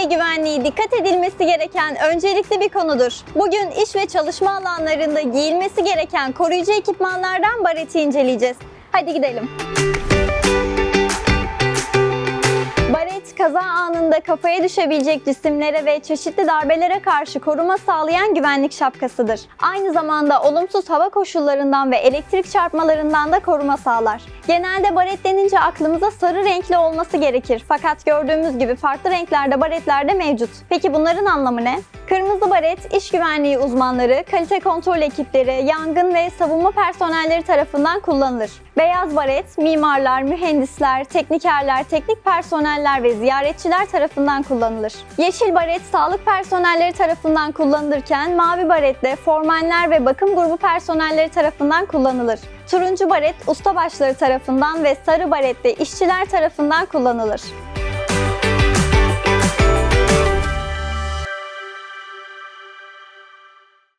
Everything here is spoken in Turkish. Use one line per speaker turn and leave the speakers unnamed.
ve güvenliği dikkat edilmesi gereken öncelikli bir konudur. Bugün iş ve çalışma alanlarında giyilmesi gereken koruyucu ekipmanlardan bareti inceleyeceğiz. Hadi gidelim. Baret kaza anında kafaya düşebilecek cisimlere ve çeşitli darbelere karşı koruma sağlayan güvenlik şapkasıdır. Aynı zamanda olumsuz hava koşullarından ve elektrik çarpmalarından da koruma sağlar. Genelde baret denince aklımıza sarı renkli olması gerekir. Fakat gördüğümüz gibi farklı renklerde baretler de mevcut. Peki bunların anlamı ne? Kırmızı baret, iş güvenliği uzmanları, kalite kontrol ekipleri, yangın ve savunma personelleri tarafından kullanılır. Beyaz baret, mimarlar, mühendisler, teknikerler, teknik personeller ve ziyaretçiler tarafından kullanılır. Yeşil baret, sağlık personelleri tarafından kullanılırken mavi baret de formenler ve bakım grubu personelleri tarafından kullanılır. Turuncu baret ustabaşları tarafından ve sarı baret de işçiler tarafından kullanılır.